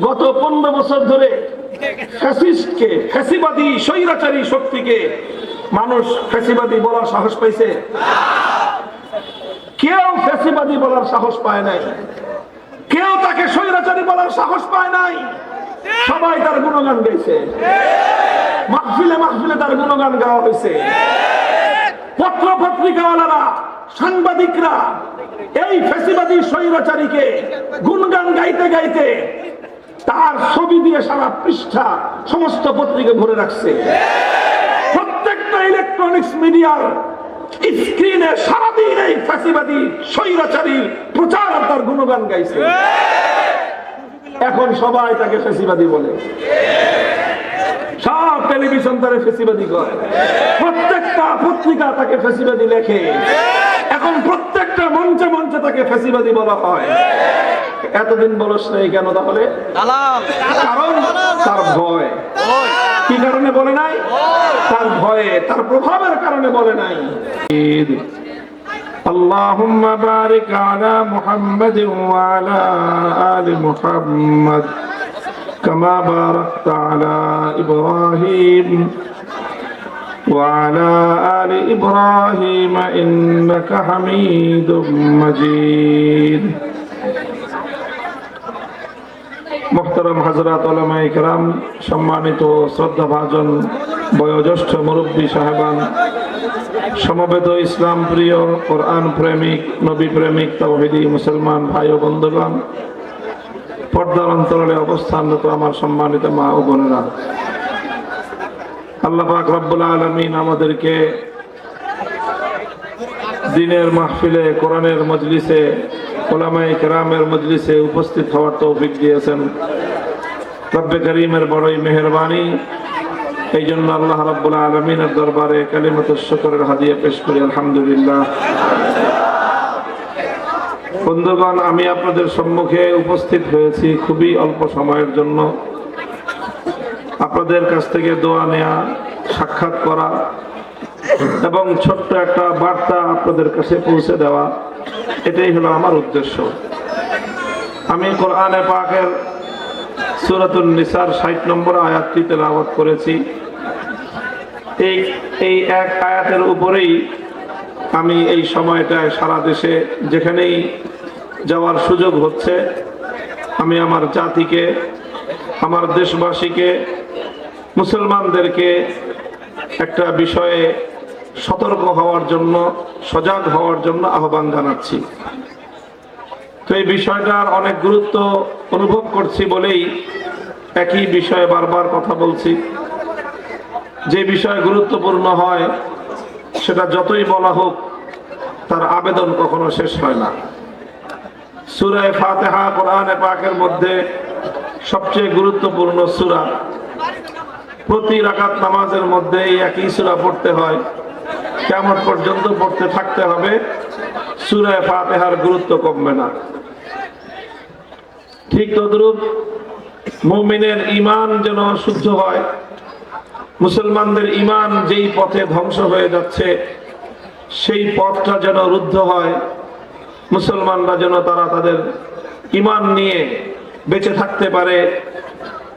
গত পনেরো বছর ধরে ফ্যাসিস্টকে, ফ্যাসিবাদী, স্বৈরাচারী শক্তিকে মানুষ ফ্যাসিবাদী বলার সাহস পাইছে? কেউ ফ্যাসিবাদী বলার সাহস পায় নাই। কেউ তাকে স্বৈরাচারী বলার সাহস পায় নাই। সবাই তার গুণগান গাইছে। মাহফিলে মাহফিলে তার গুণগান গাওয়া হয়েছে পত্র পত্রিকাওয়ালারা সাংবাদিকরা এই ফেসিবাদী স্বৈরাচারীকে গুণগান গাইতে গাইতে তার ছবি দিয়ে সারা পৃষ্ঠা সমস্ত পত্রিকা ভরে রাখছে। প্রত্যেকটা ইলেকট্রনিক্স মিডিয়ার স্ক্রিনে সারাদিন এই ফ্যাসিবাদী, স্বৈরাচারী প্রচার তার গুণগান গাইছে। এখন সবাই তাকে ফেসিবাদী বলে। সব টেলিভিশন তারে ফেসিবাদী করে। প্রত্যেকটা পত্রিকা তাকে ফেসিবাদী লেখে। এখন প্রত্যেকটা মঞ্চে মঞ্চে তাকে ফেসিবাদী বলা হয়। এতদিন বলস নাই কেন তাহলে দালাল কারণ তার ভয় কি কারণে বলে নাই তার ভয়ে তার প্রভাবের কারণে বলে নাই اللهم بارك على محمد وعلى آل محمد كما باركت على إبراهيم وعلى آل إبراهيم إنك حميد مجيد মোহতারাম হাজরাত ওলামাই কেরাম, সম্মানিত শ্রদ্ধা ভাজন বয়োজ্যেষ্ঠ মুরব্বী সাহেবান, সমবেত ইসলাম প্রিয় কোরআন প্রেমিক, নবী প্রেমিক তৌহিদি মুসলমান ভাই ও বন্ধুগণ, পর্দার অন্তরালে অবস্থানরত আমার সম্মানিত মা ও বোনেরা। আল্লাহ পাক রব্বুল আলমিন আমাদেরকে দিনের মাহফিলে, কোরআনের মজলিসে ওলামাই কেরামের মজলিসে উপস্থিত হওয়ার তৌফিক দিয়েছেন। রব্বে করিমের বড়ই মেহরবানি। এই জন্য আল্লাহ রাব্বুল আলমিনের দরবারে কালিমত শুকরের হাদিয়া পেশ করি, আলহামদুলিল্লাহ। বন্ধুগণ, আমি আপনাদের সম্মুখে উপস্থিত হয়েছি খুবই অল্প সময়ের জন্য। আপনাদের কাছ থেকে দোয়া নেয়া, সাক্ষাৎ করা এবং ছোট্ট একটা বার্তা আপনাদের কাছে পৌঁছে দেওয়া, এটাই হলো আমার উদ্দেশ্য। আমি কোরআনে পাকের সুরাতুল নিসার ষাট নম্বর আয়াতটি তেলাওয়াত করেছি। এই এই এক আয়াতের উপরেই আমি এই সময়টায় সারা দেশে যেখানেই যাওয়ার সুযোগ হচ্ছে, আমি আমার জাতিকে, আমার দেশবাসীকে, মুসলমানদেরকে একটা বিষয়ে সতর্ক হওয়ার জন্য, সজাগ হওয়ার জন্য আহ্বান জানাচ্ছি। তো এই বিষয়টার অনেক গুরুত্ব অনুভব করছি বলেই একই বিষয়ে বারবার কথা বলছি। যে বিষয় গুরুত্বপূর্ণ হয়, সেটা যতই বলা হোক, তার আবেদন কখনো শেষ হয় না। সুরায় ফাতেহা কোরআনে পাকের মধ্যে সবচেয়ে গুরুত্বপূর্ণ সুরা। প্রতি রাকাত নামাজের মধ্যে একই সুরা পড়তে হয়। কেমন পর্যন্ত পড়তে থাকতে হবে সুরায় ফাতেহার গুরুত্ব কমবে না। ঠিক তদ্রুপ মুমিনের ইমান যেন শুদ্ধ হয়, মুসলমানদের ইমান যেই পথে ধ্বংস হয়ে যাচ্ছে, সেই পথটা যেন রুদ্ধ হয়, মুসলমানরা যেন তারা তাদের ইমান নিয়ে বেঁচে থাকতে পারে,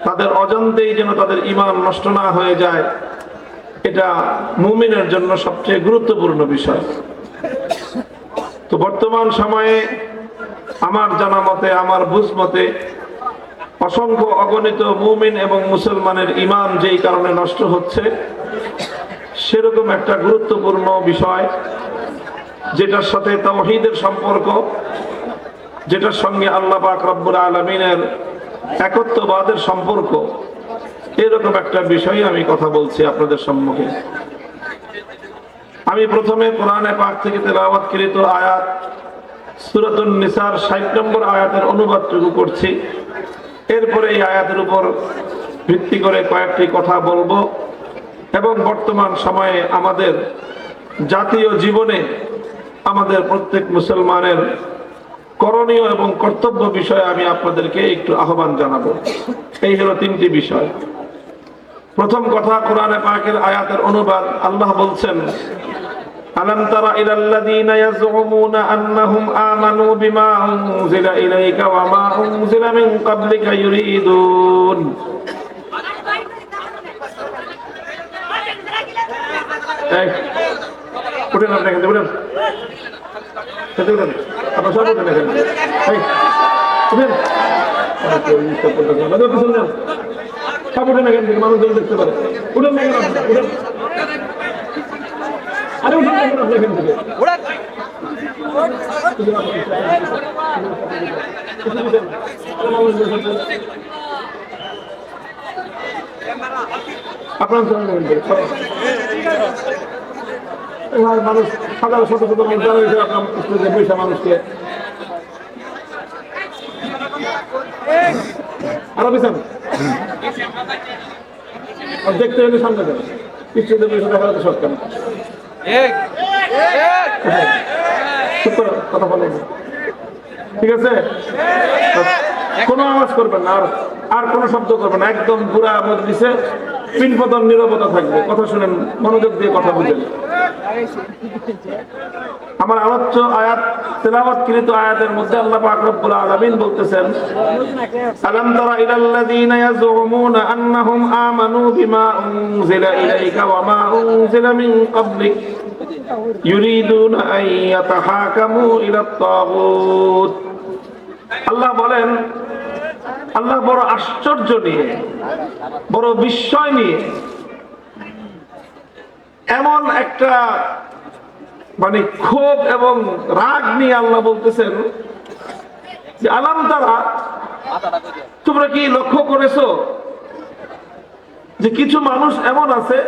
তাদের অজান্তেই যেন তাদের ইমান নষ্ট না হয়ে যায়, এটা মুমিনের জন্য সবচেয়ে গুরুত্বপূর্ণ বিষয়। তো বর্তমান সময়ে আমার জানা মতে, আমার বুঝ মতে, অসংখ্য অগণিত মুমিন এবং মুসলমানের ইমান যেই কারণে নষ্ট হচ্ছে, সেরকম একটা গুরুত্বপূর্ণ বিষয় যেটার সাথে তাওহীদের সম্পর্ক, যেটার সঙ্গে আল্লাহ পাক রব্বুল আলমিনের একত্ববাদের সম্পর্ক, এরকম একটা বিষয়ে আমি কথা বলছি আপনাদের সম্মুখে। আমি প্রথমে কোরআনে পাক থেকে তেলাওয়াতকৃত আয়াত, সুরাতুন নিসার ষাট নম্বর আয়াতের অনুবাদটুকু করছি। এরপরে এই আয়াতের উপর ভিত্তি করে কয়েকটি কথা বলব এবং বর্তমান সময়ে আমাদের জাতীয় জীবনে আমাদের প্রত্যেক মুসলমানের করণীয় এবং কর্তব্য বিষয়ে আমি আপনাদেরকে একটু আহ্বান জানাব। এই হলো তিনটি বিষয়। প্রথম কথা কোরআনে পাকের আয়াতের অনুবাদ, আল্লাহ বলছেন, আলম তারা ইলাল্লাযীনা ইয়াযউমুনা আন্নাহুম আমানু বিমা উনজিলা ইলাইকা ওয়া মা উনজিলা মিন ক্বাবলিকা ইউরিদুন। উঠেন আপনি এখান থেকে, উঠেন। খেতে উঠেন। এখান থেকে। উঠেন। আচ্ছা, আমার কেউ না। থেকে, মানুষজন দেখতে পারে। উঠেন না কেন আপনারা? আরে উঠেন না কেন আপনি এখান থেকে? আপনার এখান থেকে। এবার মানুষ হাজার শত শত মানুষ যারা হয়েছে আপনার বৈশা মানুষকে আরও আর দেখতে হলে সামনে যাবে। স্টেজে বৈশা দেখা যাচ্ছে সব কেন চুপ করো কথা বলো। ঠিক আছে? কোনো আওয়াজ করবেন না আর আর কোনো শব্দ করবেন না। একদম পুরা মজলিসে পিনপতন নিরবতা থাকবে। কথা শুনেন, মনোযোগ দিয়ে কথা বুঝেন আমার আলোচ্য আয়াত তেলাওয়াতকৃত আয়াতের মধ্যে আল্লাহ পাক রব্বুল আলামিন বলতেছেন, আলাম তারা ইলাল্লাযীনা ইয়াজুমুনা আন্নাহুম আমানু বিমা উনজিলা ইলাইকা ওয়া মা উনজিলা মিন ক্বাবলিক, ইউরিদুনা আন ইয়াতাহাকামু ইলাত তাগুত আল্লাহ বলেন আল্লাহ বড় আশ্চর্য নিয়ে, বড় বিস্ময় নিয়ে, এমন একটা মানে ক্ষোভ এবং রাগ নিয়ে আল্লাহ বলতেছেন যে, আলাম তারা, তোমরা কি লক্ষ্য করেছ যে কিছু মানুষ এমন আছে?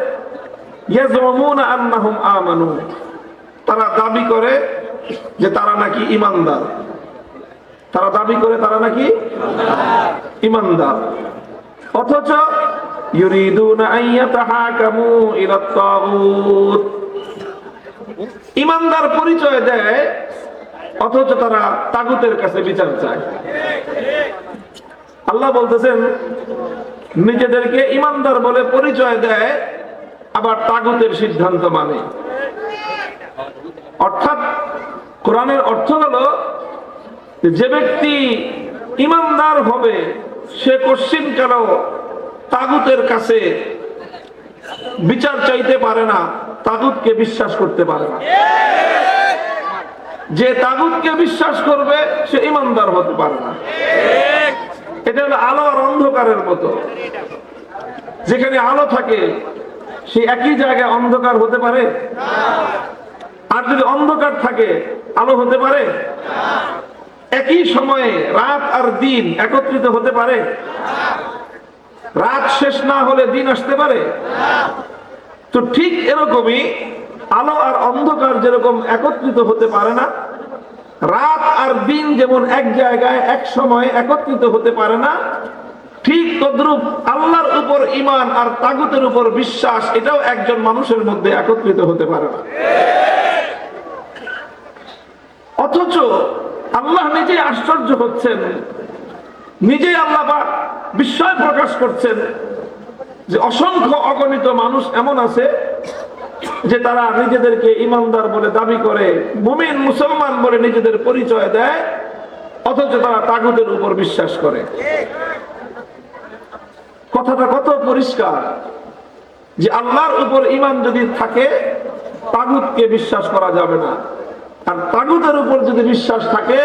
তারা দাবি করে যে তারা নাকি ইমানদার। তারা দাবি করে তারা নাকি ইমানদার। অথচ ইমানদার পরিচয় দেয়, অথচ তারা তাগুতের কাছে বিচার চায়। আল্লাহ বলতেছেন, নিজেদেরকে ইমানদার বলে পরিচয় দেয়, আবার তাগুতের সিদ্ধান্ত মানে। অর্থাৎ কোরআনের অর্থ হলো যে ব্যক্তি ইমানদার হবে, সে কোশ্চিন কেন তাগুতের কাছে বিচার চাইতে পারে না, তাগুতকে বিশ্বাস করতে পারে না। যে তাগুতকে বিশ্বাস করবে, সে ইমানদার হতে পারে না। এটা হলো আলো আর অন্ধকারের মতো। যেখানে আলো থাকে, সে একই জায়গায় অন্ধকার হতে পারে? আর যদি অন্ধকার থাকে, আলো হতে পারে? একই সময়ে রাত আর দিন একত্রিত হতে পারে? রাত শেষ না হলে দিন আসতে পারে? তো ঠিক এরকমই আলো আর অন্ধকার যেরকম একত্রিত হতে পারে না, রাত আর দিন যেমন এক জায়গায় এক সময় একত্রিত হতে পারে না, ঠিক তদ্রুপ আল্লাহর উপর ইমান আর তাগুতের উপর বিশ্বাস এটাও একজন মানুষের মধ্যে একত্রিত হতে পারে না। অথচ আল্লাহ নিজে আশ্চর্য হচ্ছেন। নিজেই আল্লাহ বিস্ময় প্রকাশ করছেন যে অসংখ্য অগণিত মানুষ এমন আছে যে তারা নিজেদেরকে ইমানদার বলে দাবি করে, মুমিন, মুসলমান বলে নিজেদের পরিচয় দেয়, অথচ তারা তাগুদের উপর বিশ্বাস করে। কথাটা কত পরিষ্কার যে আল্লাহর উপর ইমান যদি থাকে, তাগুতকে বিশ্বাস করা যাবে না। আর তাগুতের উপর যদি বিশ্বাস থাকে,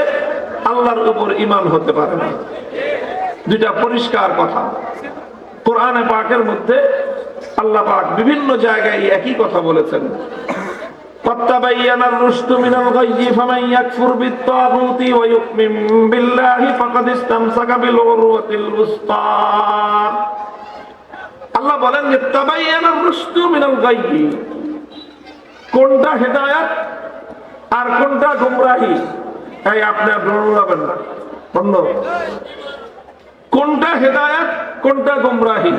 আল্লাহর উপর ইমান হতে পারে না। দুইটা পরিষ্কার কথা। কোরআনে পাকের মধ্যে আল্লাহ পাক বিভিন্ন জায়গায় একই কথা বলেছেন। আল্লাহ বলেন কোনটা হেদায়াত? আর কোনটা গুমরাহি? এই আপনি দৌড়াবেন না। বন্ধ, কোনটা হেদায়েত, কোনটা গুমরাহি?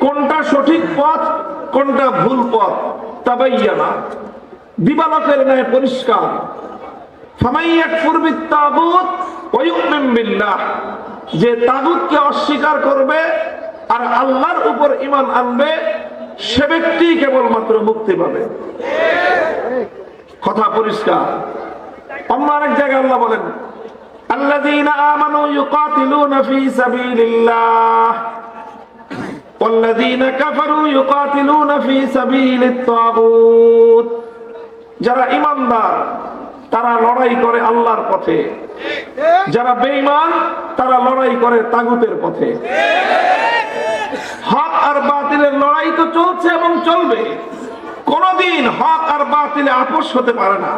কোনটা সঠিক পথ, কোনটা ভুল পথ? তাবাইয়ানা, দিবালকের ন্যায় পরিষ্কার। যে তাগুতকে অস্বীকার করবে আর আল্লাহর উপর ঈমান আনবে, সে ব্যক্তি কেবলমাত্র মুক্তি পাবে। কথা পরিষ্কার অন্য আরেক জায়গায় আল্লাহ বলেন الذين آمنوا يقاتلون في سبيل الله والذين كفروا يقاتلون في سبيل الطاغوت যারা ইমানদার তারা লড়াই করে আল্লাহর পথে যারা বেঈমান তারা লড়াই করে তাগুতের পথে হক আর বাতিলের লড়াই তো চলছে এবং চলবে কোনদিন হক আর বাতিলে আপোষ হতে পারে না।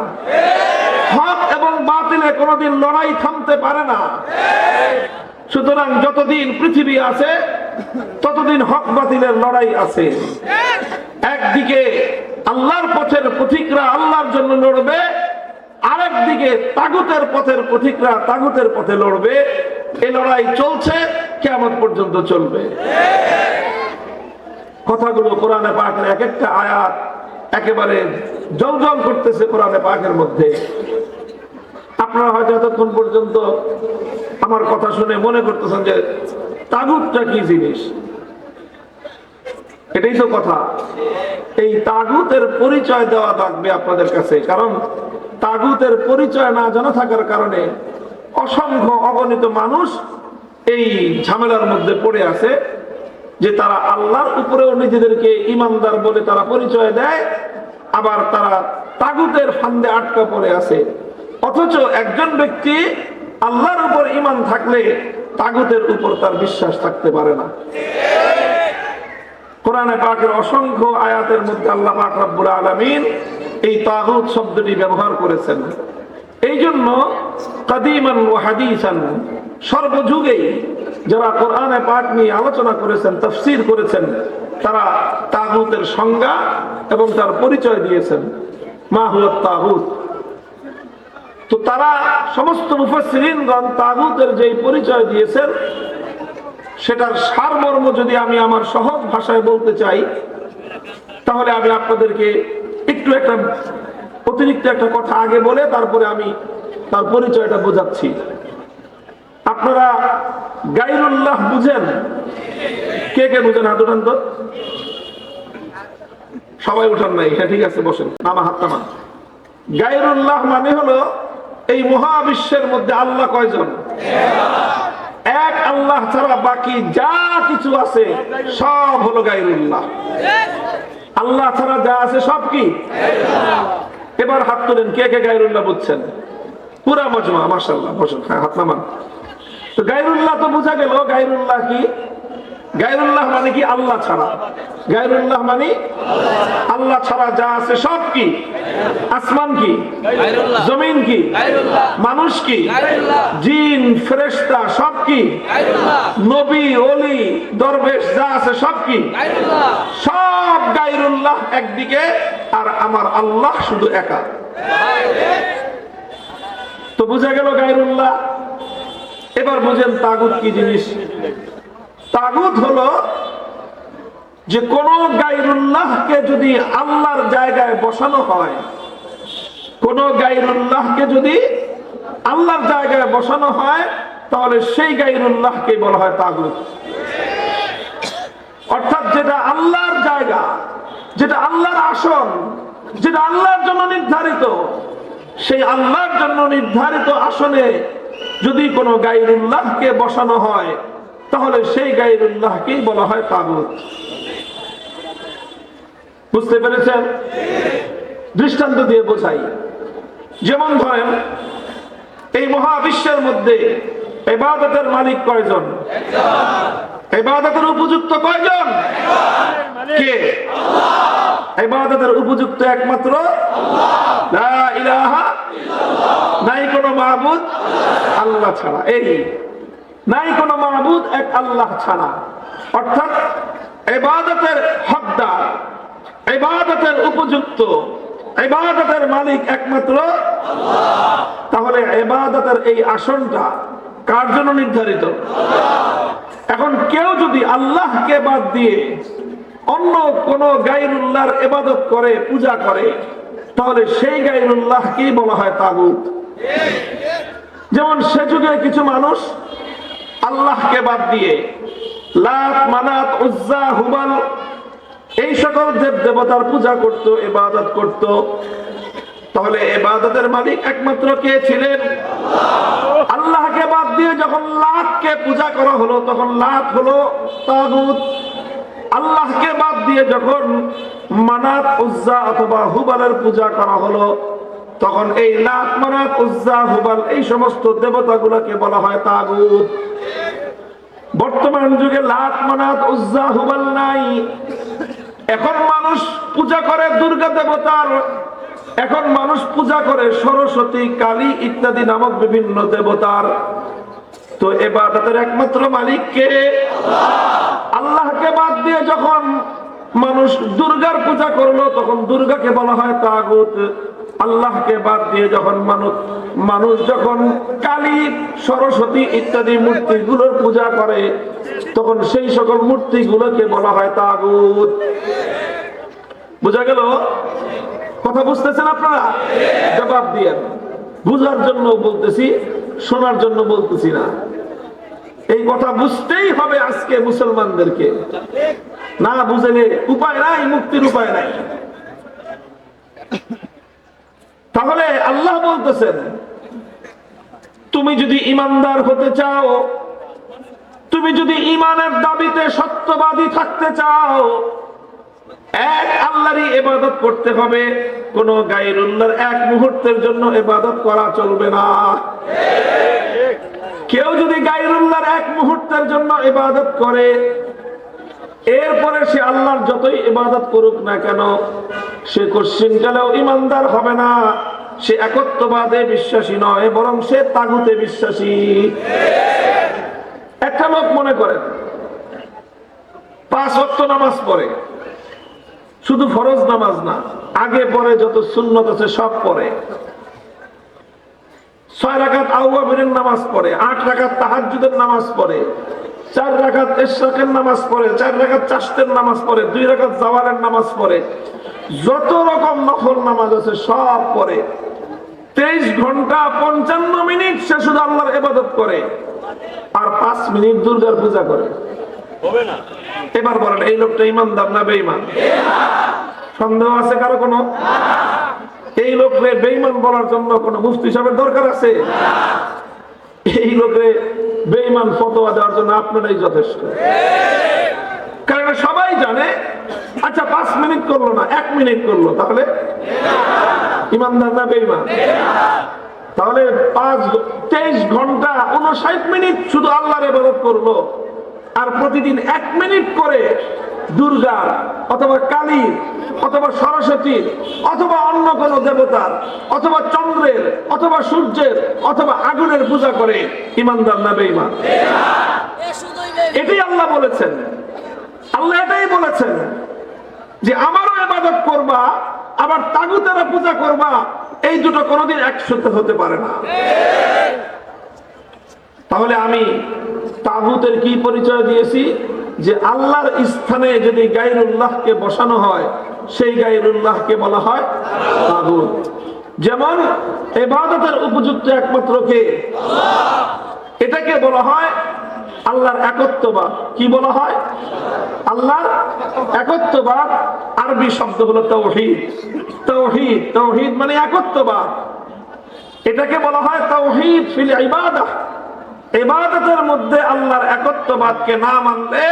হক এবং বাতিলে কোনদিন লড়াই থামতে পারে না। সুতরাং যতদিন পৃথিবী আছে, ততদিন হক বাতিলের লড়াই আছে। একদিকে আল্লাহর পথের পথিকরা আল্লাহর জন্য লড়বে আরেক দিকে তাগুতের পথের পথিকরা তাগুতের পথে লড়বে। এই লড়াই চলছে কেমন পর্যন্ত চলবে। কথাগুলো কোরআনে পাকের এক একটা আয়াত একেবারে জল জল করতেছে কোরআনে পাকের মধ্যে। আপনারা হয়তো এতক্ষণ পর্যন্ত আমার কথা শুনে মনে করতেছেন যে তাগুতটা কি জিনিস? এটাই তো কথা। এই তাগুতের পরিচয় দেওয়া লাগবে আপনাদের কাছে, কারণ তাগুতের পরিচয় না জানা থাকার কারণে অসংখ্য অগণিত মানুষ এই ঝামেলার মধ্যে পড়ে আছে। যে তারা আল্লাহর উপরেও নিজেদেরকে ইমানদার বলে তারা পরিচয় দেয়, আবার তারা তাগুতের ফান্দে আটকা পড়ে আছে। অথচ একজন ব্যক্তি আল্লাহর উপর ইমান থাকলে তাগুতের উপর তার বিশ্বাস থাকতে পারে না। কোরআনে পাকের অসংখ্য আয়াতের মধ্যে আল্লাহ পাক রব্বুল আলামিন এই তাগুত শব্দটি ব্যবহার করেছেন। এই জন্য কাদিমান ও হাদিসান সর্বযুগেই যারা কোরআনে পাঠ নিয়ে আলোচনা করেছেন, তফসির করেছেন, তারা তাগুতের সংজ্ঞা এবং তার পরিচয় দিয়েছেন। মা হুয়া তাগুত। তো তারা সমস্ত মুফাসসিরিনগণ তাগুতের যেই পরিচয় দিয়েছেন, সেটার সারমর্ম যদি আমি আমার সহজ ভাষায় বলতে চাই, তাহলে আমি আপনাদেরকে একটু একটা অতিরিক্ত একটা কথা আগে বলে, তারপরে আমি তার পরিচয়টা বোঝাচ্ছি। আপনারা গাইরুল্লাহ বুঝেন? কে কে বুঝেন? হাত উঠান তো। সবাই উঠান নাই হ্যাঁ ঠিক আছে, বসেন। নামা, হাত নামা। গাইরুল্লাহ মানে হলো এই মহাবিশ্বের মধ্যে আল্লাহ কয়জন? এক আল্লাহ ছাড়া বাকি যা কিছু আছে, সব হলো গাইরুল্লাহ। আল্লাহ ছাড়া যা আছে, সব কি? এবার হাত তোলেন, কে কে গাইরুল্লাহ বুঝছেন? পুরা মজমা মাসাল্লাহ বসুন। হ্যাঁ হাত নামান। তো গাইরুল্লাহ তো বোঝা গেল গাইরুল্লাহ কি? গাইরুল্লাহ মানে কি? আল্লাহ ছাড়া। গাইরুল্লাহ মানে আল্লাহ ছাড়া যা আছে সব কি? আসমান কি? জমিন কি? মানুষ কি? জিন ফেরেশতা সব কি? নবী অলি দরবেশ যা আছে সব কি? সব গাইরুল্লাহ একদিকে আর আমার আল্লাহ শুধু একা। তো বুঝা গেল গাইরুল্লাহ এবার বুঝেন তাগুত কি জিনিস? তাগুত হলো যে কোন গাইরুল্লাহকে যদি আল্লাহর জায়গায় বসানো হয়, কোন গাইরুল্লাহকে যদি আল্লাহর জায়গায় বসানো হয়, তাহলে সেই গাইরুল্লাহকে বলা হয় তাগুত। অর্থাৎ যেটা আল্লাহর জায়গা, যেটা আল্লাহর আসন, যেটা আল্লাহর জন্য নির্ধারিত, সেই আল্লাহর জন্য নির্ধারিত আসনে যদি কোনো গাইরুল্লাহকে বসানো হয়, তাহলে সেই গাইরুল্লাহকেই বলা হয় তাগুত। বুঝতে পেরেছেন? দৃষ্টান্ত দিয়ে বোঝাই। যেমন ধরেন, এই মহাবিশ্বের মধ্যে এবাদতের মালিক কয়জন? এবাদতের উপযুক্ত কয়জন? কে? এবাদতের উপযুক্ত একমাত্র? নাই কোনো মাহবুদ আল্লাহ ছাড়া। এই নাই কোনো মাহবুদ এক আল্লাহ ছাড়া। অর্থাৎ এবাদতের হকদার এবাদতের উপযুক্ত এবাদতের মালিক একমাত্র তাহলে এবাদতের এই আসনটা কার জন্য নির্ধারিত? এখন কেউ যদি আল্লাহকে বাদ দিয়ে অন্য কোন গাইরুল্লাহর এবাদত করে, পূজা করে, তাহলে সেই গাইরুল্লাহকেই বলা হয় তাগুত। যেমন সে যুগে কিছু মানুষ আল্লাহকে বাদ দিয়ে, লাত, মানাত, উজ্জা হুবাল এই সকল দেব দেবতার পূজা করত, ইবাদত করত। তাহলে এবাদতের মালিক একমাত্র কে ছিলেন? আল্লাহকে বাদ দিয়ে যখন লাতকে পূজা করা হলো, তখন লাত হলো তাগুত। আল্লাহকে বাদ দিয়ে যখন মানাত, উজ্জা অথবা হুবালের পূজা করা হলো, তখন এই লাত, মানাত, উজ্জা, হুবাল এই সমস্ত দেবতাগুলোকে বলা হয় তাগুত। বর্তমান যুগে লাত, মানাত, উজ্জা, হুবাল নাই। এখন মানুষ পূজা করে দুর্গা দেবতার এখন মানুষ পূজা করে সরস্বতী, কালী ইত্যাদি নামক বিভিন্ন দেবতার। তো এবাদতের একমাত্র মালিককে আল্লাহকে বাদ দিয়ে যখন মানুষ দুর্গার পূজা করল, তখন দুর্গাকে বলা হয় তাগুত। আল্লাহকে বাদ দিয়ে যখন মানুষ মানুষ যখন কালী, সরস্বতী ইত্যাদি মূর্তিগুলোর পূজা করে, তখন সেই সকল মূর্তিগুলোকে বলা হয় তাগুত। বোঝা গেল? কথা বুঝতেছেন আপনারা? জবাব দিয়ে বুঝার জন্য বলতেছি, শোনার জন্য বলতেছি না। এই কথা বুঝতেই হবে আজকে মুসলমানদেরকে। না বুঝলে উপায় নাই, মুক্তির উপায় নাই। তাহলে আল্লাহ বলতেছেন, তুমি যদি ইমানদার হতে চাও, তুমি যদি ইমানের দাবিতে সত্যবাদী থাকতে চাও এক আল্লাহরই এবাদত করতে হবে। কোন গাইরুল্লাহর এক মুহূর্তের জন্য এবাদত করা চলবে না। কেউ যদি গাইরুল্লাহর এক মুহূর্তের জন্য ইবাদত করে, এরপরে সে আল্লাহর যতই ইবাদত করুক না কেন, সে কোশ্চিন কালেও ইমানদার হবে না। সে একত্ববাদে বিশ্বাসী নয়, বরং সে তাগুতে বিশ্বাসী। একটা লোক মনে করেন, পাঁচ অক্ট নামাজ পড়ে। শুধু ফরজ নামাজ না, আগে পরে যত সুন্নত আছে সব পড়ে ছয় রাখাত আউয়াবিরের নামাজ পড়ে, আট রাখাত তাহাজুদের নামাজ পড়ে, চার রাখাত এশরাকের নামাজ পড়ে, চার রাখাত চাষতের নামাজ পড়ে, দুই রাখাত জাওয়ারের নামাজ পড়ে। যত রকম নফল নামাজ আছে সব পড়ে। তেইশ ঘণ্টা পঞ্চান্ন মিনিট সে শুধু আল্লাহর ইবাদত করে, আর পাঁচ মিনিট দুর্গার পূজা করে। এবার বলেন, এই লোকটা ইমানদার না বেঈমান? সন্দেহ আছে কারও কোনো? এই লোকরে বেঈমান বলার জন্য কোন মুফতি সাহেবের দরকার আছে? এই লোকে বেঈমান ফতোয়া দেওয়ার জন্য আপনারাই যথেষ্ট। কারণ সবাই জানে আচ্ছা পাঁচ মিনিট করল না, এক মিনিট করল, তাহলে? ইমানদার না বেঈমান? তাহলে পাঁচ, তেইশ ঘণ্টা উনষাট মিনিট শুধু আল্লাহর ইবাদত করল। আর প্রতিদিন এক মিনিট করে দুর্গার অথবা কালীর অথবা সরস্বতীর অথবা অন্য কোন দেবতার অথবা চন্দ্রের অথবা সূর্যের অথবা আগুনের পূজা করে ইমানদার না বেঈমান। এটাই আল্লাহ বলেছেন। আল্লাহ এটাই বলেছেন যে আমারও ইবাদত করবা, আবার তাগুতেরা পূজা করবা, এই দুটো কোনোদিন একসাথে হতে পারে না। তাহলে আমি তাগুতের কি পরিচয় দিয়েছি? যে আল্লাহর স্থানে যদি গাইরুল্লাহকে বসানো হয়, সেই গাইরুল্লাহকে বলা হয় তাগুত। যেমন এবাদতের উপযুক্ত একমাত্র কে? এটাকে বলা হয় আল্লাহর একত্ববাদ। কি বলা হয়? আল্লাহর একত্ববাদ। আরবি শব্দ হলো তৌহিদ। তৌহিদ তৌহিদ মানে একত্ববাদ। এটাকে বলা হয় তৌহিদ ফিল ইবাদাহ। এবাদতের মধ্যে আল্লাহর একত্ববাদকে না মানলে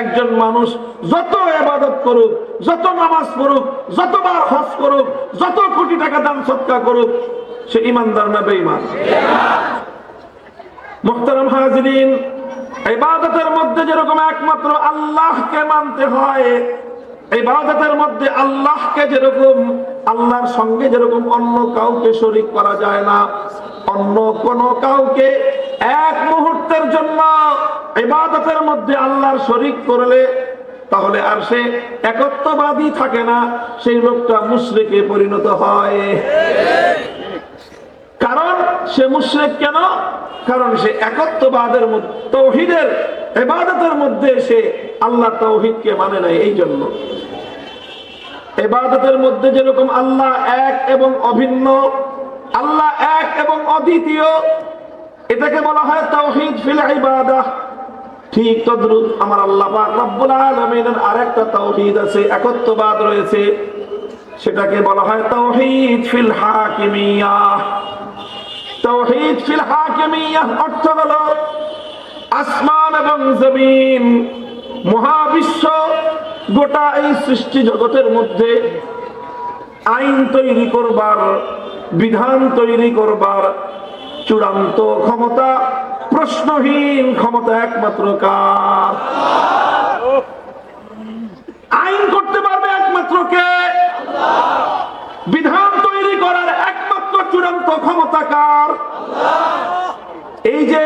একজন মানুষ যত এবাদত করুক, যত নামাজ পড়ুক, যতবার হজ করুক, যত কোটি টাকা দান সৎকা করুক, সে ইমানদার না বেঈমান? মোহতারাম হাজরিন, ইবাদতের মধ্যে যেরকম একমাত্র আল্লাহকে মানতে হয়, ইবাদতের মধ্যে আল্লাহকে যেরকম, আল্লাহর সঙ্গে যেরকম অন্য কাউকে শরিক করা যায় না, অন্য কোন কাউকে এক মুহূর্তের জন্য ইবাদতের মধ্যে আল্লাহর শরিক করলে তাহলে আর সে একত্ববাদী থাকে না, সেই লোকটা মুশরিকে পরিণত হয়। কারণ সে মুশরিক কেন? কারণ সে একত্ববাদের তৌহিদের এবাদতের মধ্যে সে আল্লাহ তৌহিদকে মানে নাই, এই জন্য। এবাদতের মধ্যে যেরকম আল্লাহ এক এবং অভিন্ন, আল্লাহ এক এবং অদ্বিতীয় এটাকে বলা হয় তৌহিদ ফিল ইবাদাহ ঠিক তদ্রুপ আমার আল্লাহ পাক রব্বুল আলামিনের আরেকটা তাওহীদ আছে, একত্ববাদ রয়েছে। সেটাকে বলা হয় তাওহীদ ফিল হাকিমিয়াহ তাওহীদ ফিল হাকিমিয়াহ অর্থ হলো আসমান এবং জমিন, মহাবিশ্ব, গোটা এই সৃষ্টি জগতের মধ্যে আইন তৈরি করবার, বিধান তৈরি করবার চূড়ান্ত ক্ষমতা, প্রশ্নহীন ক্ষমতা একমাত্র কার? আইন করতে পারবে একমাত্র কে? বিধান তৈরি করার একমাত্র চূড়ান্ত ক্ষমতা কার? এই যে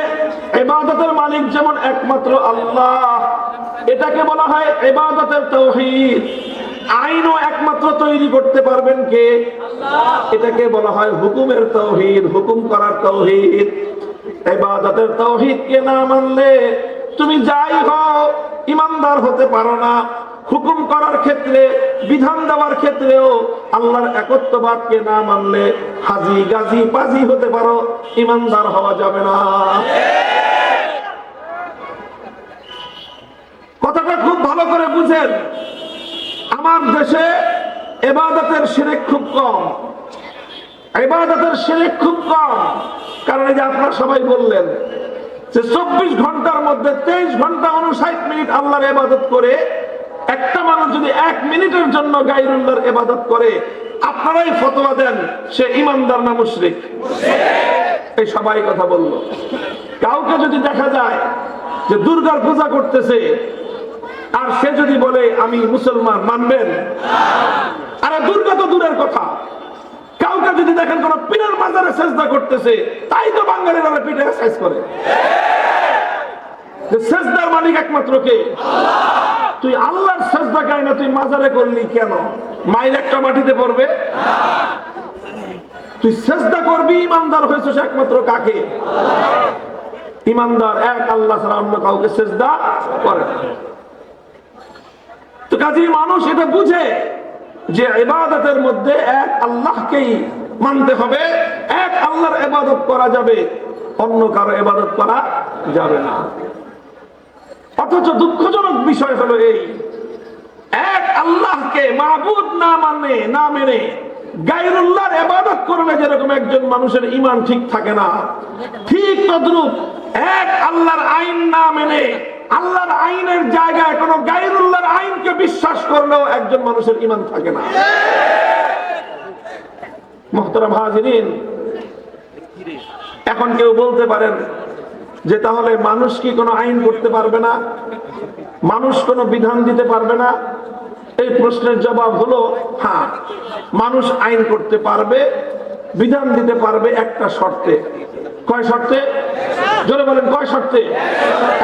এবাদতের মালিক যেমন একমাত্র আল্লাহ, এটাকে বলা হয় এবাদতের তৌহিদ। আইনও একমাত্র তৈরি করতে পারবেন কে? এটাকে বলা হয় হুকুমের তৌহিদ হুকুম করার তৌহিদ। এবাদতের তৌহিদ কে না মানলে? তুমি যাই হও ইমানদার হতে পারো না। হুকুম করার ক্ষেত্রে বিধান দেওয়ার ক্ষেত্রেও আল্লাহর একত্ববাদকে না মানলে? হাজি গাজি পাজি হতে পারো ইমানদার হওয়া যাবে না। কথাটা খুব ভালো করে বুঝেন। আমার দেশে এবাদতের শিরেক খুব কম। এবাদতের শিরেক খুব কম। কারণ এই যে আপনারা সবাই বললেন যে চব্বিশ ঘণ্টার মধ্যে তেইশ ঘণ্টা উনষাট মিনিট আল্লাহর এবাদত করে, একটা মানুষ যদি এক মিনিটের জন্য গাইরুল্লাহর এবাদত করে, আপনারাই ফতোয়া দেন, সে ইমানদার না মুশরিক। এই সবাই কথা বলল। কাউকে যদি দেখা যায় যে দুর্গার পূজা করতেছে আর সে যদি বলে, আমি মুসলমান, মানবেন? আরে দুর্গা তো দূরের কথা। কাউকে যদি দেখেন কোন পীরের মাজারে চেষ্টা করতেছে, তাই তো বাঙালিরা পিঠে এক্সারসাইজ করে। সেজদার মালিক একমাত্র কে? তুই আল্লাহর সেজদা গাই না, তুই মাজারে করলি কেন? মাইল একটা মাটিতে পড়বে? তুই সেজদা করবি, ইমানদার হয়েছিস একমাত্র কাকে? ইমানদার এক, আল্লাহ ছাড়া অন্য কাউকে সেজদা করে না। তো কাজে মানুষ এটা বুঝে যে ইবাদতের মধ্যে এক আল্লাহকেই মানতে হবে, এক আল্লাহর ইবাদত করা যাবে, অন্য কারও ইবাদত করা যাবে না। অথচ দুঃখজনক বিষয় হলো এই, এক আল্লাহকে মাহবুদ না মানে না মেনে গায়রুল্লাহর ইবাদত করলে যেরকম একজন মানুষের ইমান ঠিক থাকে না, ঠিক তদ্রূপ এক আল্লাহর আইন না মেনে আল্লাহর আইনের জায়গায় কোন গায়রুল্লাহর আইনকে বিশ্বাস করলেও একজন মানুষের ইমান থাকে না। মোহতারাম হাজিরিন, এখন কেউ বলতে পারেন যে তাহলে মানুষ কি কোনো আইন করতে পারবে না? মানুষ কোনো বিধান দিতে পারবে না? এই প্রশ্নের জবাব হলো হ্যাঁ মানুষ আইন করতে পারবে, বিধান দিতে পারবে একটা শর্তে। কয় শর্তে? জোরে বলেন, কয় শর্তে?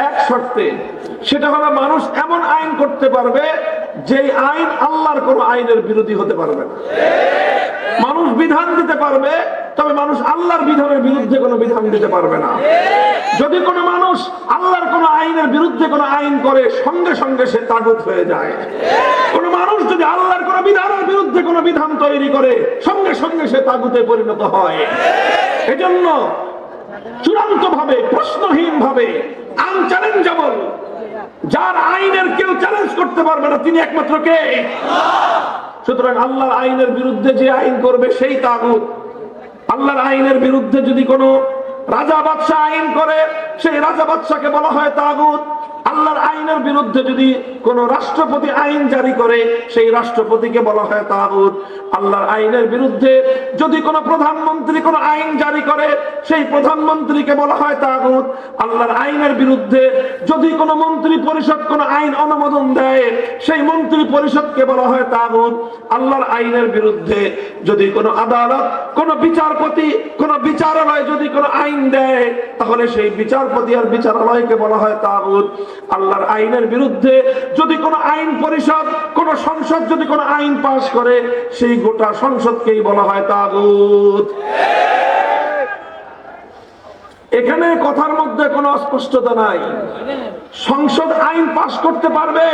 এক শর্তে। সেটা হলো মানুষ এমন আইন করতে পারবে যে আইন আল্লাহর কোন আইনের বিরোধী হতে পারবে না। মানুষ বিধান দিতে পারবে, তবে মানুষ আল্লাহর বিধানের বিরুদ্ধে কোনো বিধান দিতে পারবে না। যদি কোনো মানুষ আল্লাহর কোন আইনের বিরুদ্ধে কোনো আইন করে, সঙ্গে সঙ্গে সে তাগুত হয়ে যায়। কোন মানুষ যদি আল্লাহর কোন বিধানের বিরুদ্ধে কোনো বিধান তৈরি করে, সঙ্গে সঙ্গে সে তাগুতে পরিণত হয়। এজন্য চূড়ান্ত ভাবে প্রশ্নহীন ভাবে আনচ্যালেঞ্জেবল, যার আইনের কেউ চ্যালেঞ্জ করতে পারবে না, তিনি একমাত্র কে? সুতরাং আল্লাহর আইনের বিরুদ্ধে যে আইন করবে সেই তাগুত। আল্লাহর আইনের বিরুদ্ধে যদি কোনো রাজা বাদশাহ আইন করে, সেই রাজা বাদশাকে বলা হয় তাগুত। আল্লাহর আইনের বিরুদ্ধে যদি কোনো রাষ্ট্রপতি আইন জারি করে, সেই রাষ্ট্রপতিকে বলা হয় তাগুত। আল্লাহর আইনের বিরুদ্ধে যদি কোনো প্রধানমন্ত্রী কোনো আইন জারি করে সেই প্রধানমন্ত্রীকে বলা হয় তাগুত। আল্লাহর আইনের বিরুদ্ধে যদি কোনো মন্ত্রী পরিষদ, কোনো আইন অনুমোদন দেয়, সেই মন্ত্রী পরিষদকে বলা হয় তাগুত। আল্লাহর আইনের বিরুদ্ধে যদি কোনো আদালত, কোনো বিচারপতি, কোনো বিচারালয় যদি কোনো আইন দেয়, তাহলে সেই বিচারপতি আর বিচারালয়কে বলা হয় তাগুত। আল্লাহর আইনের বিরুদ্ধে যদি কোনো আইন পরিষদ, কোন সংসদ যদি কোনো আইন পাশ করে, সেই গোটা সংসদকেই বলা হয় তাগুত। এখানে কথার মধ্যে কোনো অস্পষ্টতা নাই। সংসদ আইন পাশ করতে পারবে।